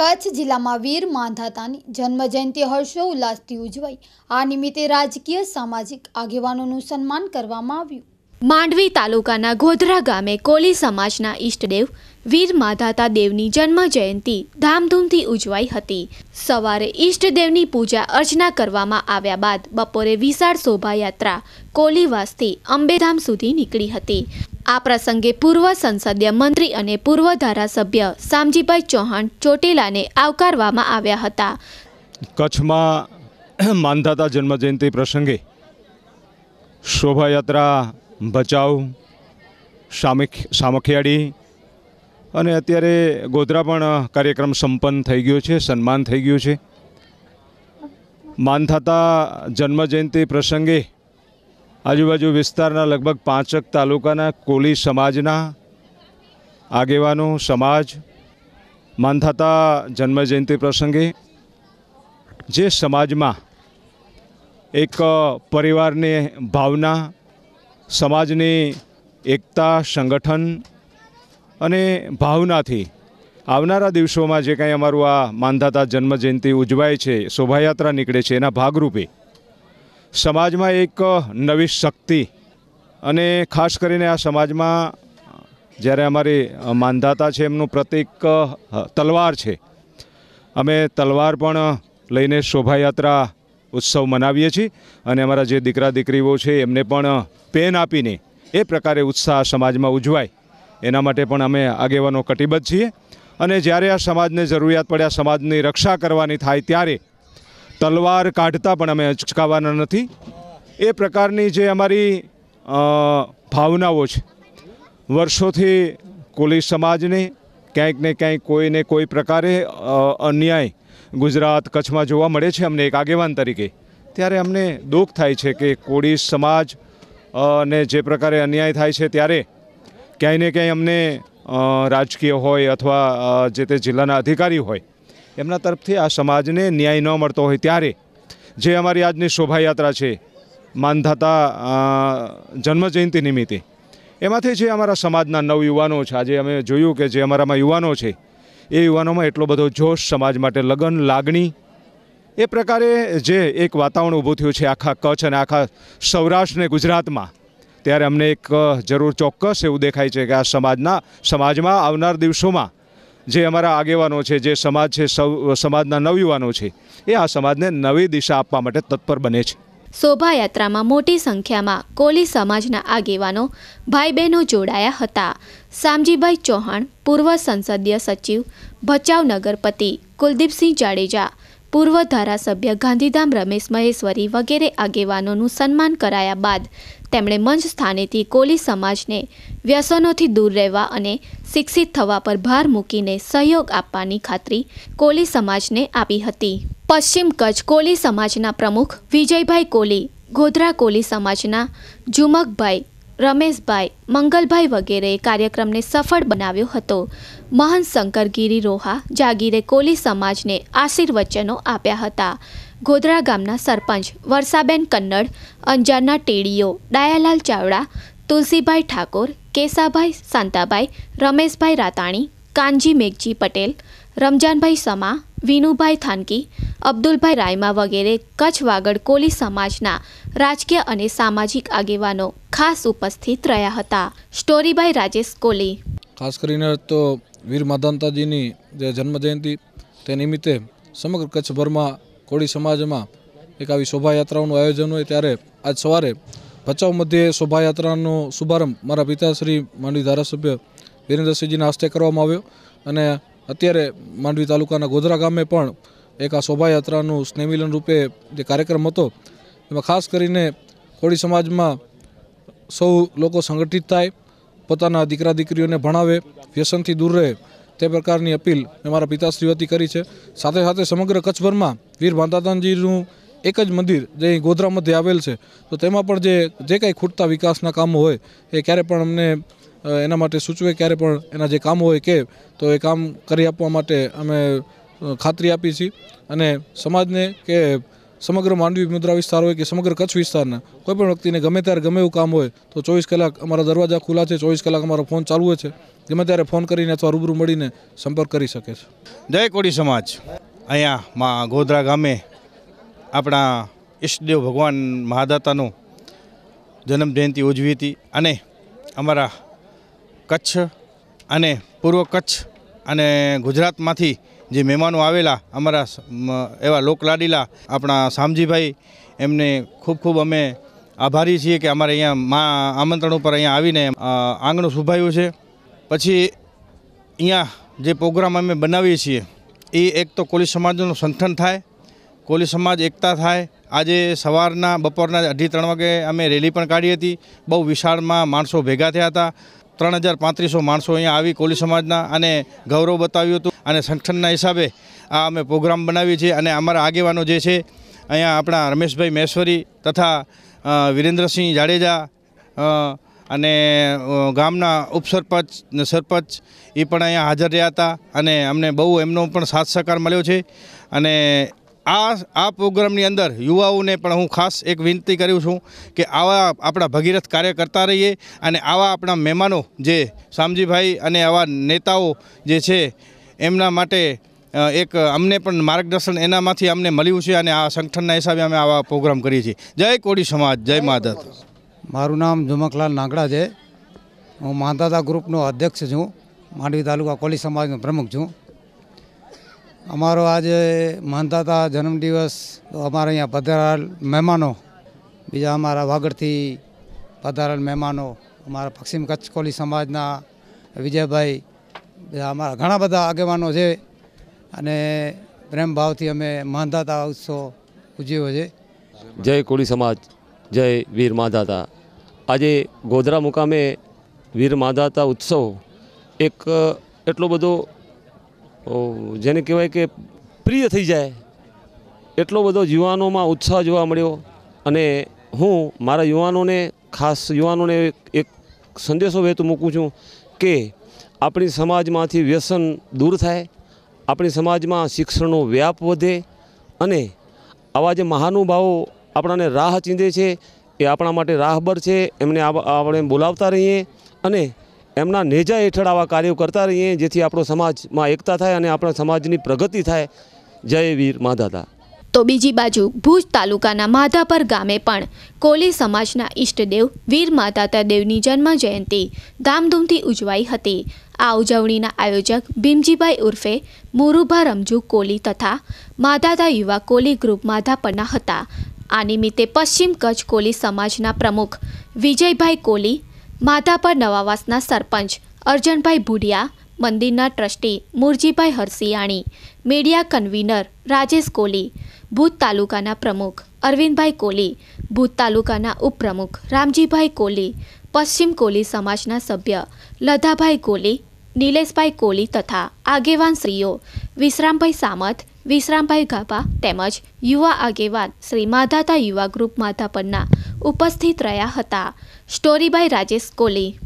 કચ્છ જિલ્લામાં વીર માંધાતાની જન્મજયંતિ હર્ષોલ્લાસથી ઉજવાઈ. આ નિમિત્તે રાજકીય સામાજિક આગેવાનોનું સન્માન કરવામાં આવ્યું. માંડવી તાલુકાના ગોધરા ગામે કોલી સમાજના ઈષ્ટદેવ વીર માધાતા દેવની જન્મ જયંતિ ધામધૂમથી ઉજવાઈ હતી. સવારે ઈષ્ટદેવની પૂજા અર્ચના કરવામાં આવ્યા બાદ બપોરે વિશાળ શોભાયાત્રા કોલીવાસથી અંબેધામ સુધી નીકળી હતી. આ પ્રસંગે પૂર્વ સંસદીય મંત્રી અને પૂર્વ ધારાસભ્ય શામજીભાઈ ચૌહાણ ચોટીલાને આવકારવામાં આવ્યા હતા. કચ્છમાં માનધાતા જન્મજયંતિ પ્રસંગે શોભાયાત્રા, ભચાઉ, સામખ, સામખિયાળી અને અત્યારે ગોધરા પણ કાર્યક્રમ સંપન્ન થઈ ગયો છે, સન્માન થઈ ગયું છે. માનધાતા જન્મજયંતિ પ્રસંગે આજુબાજુ વિસ્તારના લગભગ પાંચક તાલુકાના કોલી સમાજના આગેવાનો, સમાજ માનધાતા જન્મજયંતિ પ્રસંગે જે સમાજમાં એક પરિવારની ભાવના, સમાજની એકતા, સંગઠન અને ભાવનાથી આવનારા દિવસોમાં જે કાંઈ અમારું આ માનધાતા જન્મજયંતિ ઉજવાય છે, શોભાયાત્રા નીકળે છે, એના ભાગરૂપે સમાજમાં એક નવી શક્તિ. અને ખાસ કરીને આ સમાજમાં, જ્યારે અમારી માનધાતા છે, એમનું પ્રતિક તલવાર છે. અમે તલવાર પણ લઈને શોભાયાત્રા ઉત્સવ મનાવીએ છીએ. અને અમારા જે દીકરા દીકરીઓ છે, એમને પણ પેન આપીને એ પ્રકારે ઉત્સાહ સમાજમાં ઉજવાય. એના માટે પણ અમે આગેવાનો કટિબદ્ધ છીએ. અને જ્યારે આ સમાજને જરૂરિયાત પડે, આ સમાજની રક્ષા કરવાની થાય ત્યારે તલવાર કાઢતા પણ અમે અચકાવાના નથી. એ પ્રકારની જે અમારી ભાવનાઓ છે, વર્ષોથી કોલી સમાજને ક્યાંક ને ક્યાંક કોઈને કોઈ પ્રકારે અન્યાય ગુજરાત કચ્છમાં જોવા મળે છે અમને એક આગેવાન તરીકે. ત્યારે અમને દુઃખ થાય છે કે કોળી સમાજ ને જે પ્રકારે અન્યાય થાય છે ત્યારે ક્યાંય ને ક્યાંય અમને રાજકીય હોય અથવા જે તે જિલ્લાના અધિકારી હોય એમના તરફથી આ સમાજને ન્યાય ન મળતો હોય ત્યારે જે અમારી આજની શોભાયાત્રા છે, માનધાતા જન્મજયંતિ નિમિત્તે, એમાંથી જે અમારા સમાજના નવયુવાનો છે, આજે અમે જોયું કે જે અમારામાં યુવાનો છે, એ યુવાનોમાં એટલો બધો જોશ સમાજ માટે લગન, લાગણી, એ પ્રકારે જે એક વાતાવરણ ઊભું થયું છે, આખા કચ્છ અને આખા સૌરાષ્ટ્ર ને ગુજરાતમાં, ત્યારે અમને એક જરૂર ચોક્કસ એવું દેખાય છે કે આ સમાજના, સમાજમાં આવનાર દિવસોમાં જે અમારા આગેવાનો છે, જે સમાજ છે, સૌ, સમાજના નવયુવાનો છે, એ આ સમાજને નવી દિશા આપવા માટે તત્પર બને છે. શોભાયાત્રામાં મોટી સંખ્યામાં કોલી સમાજના આગેવાનો ભાઈ બહેનો જોડાયા હતા. શામજીભાઈ ચૌહાણ, પૂર્વ સંસદીય સચિવ, ભચાઉ નગરપતિ કુલદીપસિંહ જાડેજા પૂર્વ ધારાસભ્ય ગાંધીધામ રમેશ મહેશ્વરી વગેરે આગેવાનોનું સન્માન કરાયા બાદ તેમણે મંચ સ્થાનેથી કોલી સમાજને વ્યસનોથી દૂર રહેવા અને શિક્ષિત થવા પર ભાર મૂકીને સહયોગ આપવાની ખાતરી કોલી સમાજને આપી હતી. પશ્ચિમ કચ્છ કોલી સમાજના પ્રમુખ વિજયભાઈ કોલી, ગોધરા કોલી સમાજના ઝુમકભાઈ રમેશભાઈ, મંગલભાઈ વગેરેએ કાર્યક્રમને સફળ બનાવ્યો હતો. મહંત શંકરગીરી રોહા જાગીરે કોલી સમાજને આશીર્વચનો આપ્યા હતા. ગોધરા ગામના સરપંચ વર્ષાબેન કન્નડ, અંજારના ટેડીઓ ડાયાલાલ ચાવડા, તુલસીભાઈ ઠાકોર, કેસાભાઈ શાંતાભાઈ રમેશભાઈ રાતાણી, કાનજી મેઘજી પટેલ રમજાનભાઈ સમા, વિનુભાઈ થાનકી, અબ્દુલભાઈ રાયમા વગેરે કચ્છ વાગડ કોલી સમાજના રાજકીય અને સામાજિક આગેવાનો ખાસ ઉપસ્થિત રહ્યા હતા. સ્ટોરીબાઈ રાજેશ કોલી. ખાસ કરીને તો વીર માધાંતાજીની જે જન્મજયંતિ તે નિમિત્તે સમગ્ર કચ્છભરમાં કોળી સમાજમાં એક આવી શોભાયાત્રાઓનું આયોજન હોય ત્યારે આજ સવારે ભચાઉ મધ્યે શોભાયાત્રાનો શુભારંભ મારા પિતાશ્રી માંડવી ધારાસભ્ય વિરેન્દ્રસિંહજીના હસ્તે કરવામાં આવ્યો અને અત્યારે માંડવી તાલુકાના ગોધરા ગામે પણ એક આ શોભાયાત્રાનું સ્નેહમિલન રૂપે જે કાર્યક્રમ હતો, એમાં ખાસ કરીને કોળી સમાજમાં સૌ લોકો સંગઠિત થાય, પોતાના દીકરા દીકરીઓને ભણાવે, વ્યસનથી દૂર રહે, તે પ્રકારની અપીલ મેં મારા પિતાશ્રી વતી કરી છે. સાથે સાથે સમગ્ર કચ્છભરમાં વીર માતાતાનજીનું એક જ મંદિર જે અહીં ગોધરા મધ્યે આવેલ છે, તો તેમાં પણ જે જે કાંઈ ખૂટતા વિકાસના કામો હોય, એ ક્યારે પણ અમને એના માટે સૂચવે ક્યારે પણ એના જે કામો હોય કે, તો એ કામ કરી આપવા માટે અમે ખાતરી આપી છીએ. અને સમાજને કે સમગ્ર માંડવી મુદ્રા વિસ્તાર હોય કે સમગ્ર કચ્છ વિસ્તારના, કોઈ પણ વ્યક્તિને ગમે ત્યારે ગમે એવું કામ હોય, તો ચોવીસ કલાક અમારા દરવાજા ખુલ્લા છે, ચોવીસ કલાક અમારો ફોન ચાલુ હોય છે. ગમે ત્યારે ફોન કરીને અથવા રૂબરૂ મળીને સંપર્ક કરી શકે છે. જય કોડી સમાજ. અહીંયા મા ગોધરા ગામે આપણા ઈષ્ટદેવ ભગવાન મહાદાતાનું જન્મ જયંતિ ઉજવી હતી અને અમારા કચ્છ અને પૂર્વ કચ્છ અને ગુજરાતમાંથી જે મહેમાનો આવેલા, અમારા એવા લોકલાડીલા આપણા શામજીભાઈ, એમને ખૂબ ખૂબ અમે આભારી છીએ કે અમારે અહીંયા આમંત્રણ ઉપર અહીંયા આવીને આંગણું શુભાયું છે. પછી અહીંયા જે પ્રોગ્રામ અમે બનાવીએ છીએ, એ એક તો કોલી સમાજનું સંગઠન થાય, કોલી સમાજ એકતા થાય. આજે સવારના બપોરના અઢી ત્રણ વાગે અમે રેલી પણ કાઢી હતી. બહુ વિશાળમાં માણસો ભેગા થયા હતા. ત્રણ હજાર પાંત્રીસો માણસો અહીંયા આવી કોલી સમાજના અને ગૌરવ બતાવ્યું હતું અને સંગઠનના હિસાબે આ અમે પ્રોગ્રામ બનાવીએ છીએ અને અમારા આગેવાનો જે છે અહીંયા આપણા રમેશભાઈ મહેશ્વરી તથા વિરેન્દ્રસિંહ જાડેજા અને ગામના ઉપસરપંચ ને સરપંચ એ પણ અહીંયા હાજર રહ્યા હતા અને અમને બહુ એમનો પણ સાથ સહકાર મળ્યો છે અને આ આ પ્રોગ્રામની અંદર યુવાઓને પણ હું ખાસ એક વિનંતી કરું છું કે આવા આપણા ભગીરથ કાર્ય કરતા રહીએ અને આવા આપણા મહેમાનો જે શામજીભાઈ અને આવા નેતાઓ જે છે, એમના માટે એક અમને પણ માર્ગદર્શન એનામાંથી અમને મળ્યું છે અને આ સંગઠનના હિસાબે અમે આવા પ્રોગ્રામ કરીએ છીએ. જય કોળી સમાજ, જય માધવ મારું નામ ઝુમકલાલ નાગડા છે. હું માંધાતા ગ્રુપનો અધ્યક્ષ છું. માંડવી તાલુકા કોલી સમાજનો પ્રમુખ છું. અમારો આજે મહંતાતા જન્મદિવસ અમારા અહીંયા પધારેલ મહેમાનો, બીજા અમારા વાગડથી પધારેલ મહેમાનો, અમારા પશ્ચિમ કચ્છ કોલી સમાજના વિજયભાઈ બીજા અમારા ઘણા બધા આગેવાનો છે. અને પ્રેમભાવથી અમે મહંતાતા ઉત્સવ ઉજવ્યો છે. જય કોળી સમાજ, જય વીર માધાતા આજે ગોધરા મુકામે વીર માધાતા ઉત્સવ એક, એટલો બધો જેને કહેવાય કે પ્રિય થઈ જાય, એટલો બધો યુવાનોમાં ઉત્સાહ જોવા મળ્યો. અને હું મારા યુવાનોને, ખાસ યુવાનોને એક સંદેશો વહેતું મૂકું છું કે આપણી સમાજમાંથી વ્યસન દૂર થાય, આપણી સમાજમાં શિક્ષણનો વ્યાપ વધે અને આવા જે મહાનુભાવો આપણાને રાહ ચીંધે છે, એ આપણા માટે રાહબર છે, એમને આપ- આપણે બોલાવતા રહીએ અને એમના નેજા હેઠળ આવા કાર્યો કરતા રહીએ, જેથી આપણો સમાજમાં એકતા થાય અને આપણા સમાજની પ્રગતિ થાય. જય વીર માધાતા તો બીજી બાજુ ભુજ તાલુકાના માધાપર ગામે પણ કોલી સમાજના ઈષ્ટદેવ વીર માતાતા દેવની જન્મ જયંતિ ધામધૂમથી ઉજવાઈ હતી. આ ઉજવણીના આયોજક ભીમજીભાઈ ઉર્ફે મુરુભા રમજુ કોલી તથા માધાતા યુવા કોલી ગ્રુપ માધાપરના હતા. આ નિમિત્તે પશ્ચિમ કચ્છ કોલી સમાજના પ્રમુખ વિજયભાઈ કોલી માધાપર નવાવાસના સરપંચ અર્જનભાઈ ભુડિયા, મંદિરના trustee Murjibhai Harsiyani, media convener Rajesh Koli ભૂત તાલુકાના પ્રમુખ અરવિંદભાઈ કોલી ભૂત તાલુકાના ઉપપ્રમુખ રામજીભાઈ કોલી પશ્ચિમ કોલી સમાજના સભ્ય લધાભાઈ કોલી નિલેશભાઈ કોલી તથા આગેવાન શ્રીઓ વિશ્રામભાઈ સામત, વિશ્રામભાઈ ગાભા તેમજ યુવા આગેવાન શ્રી માધાતા યુવા ગ્રુપ માધાપરના ઉપસ્થિત રહ્યા હતા સ્ટોરી બાય રાજેશ કોલી.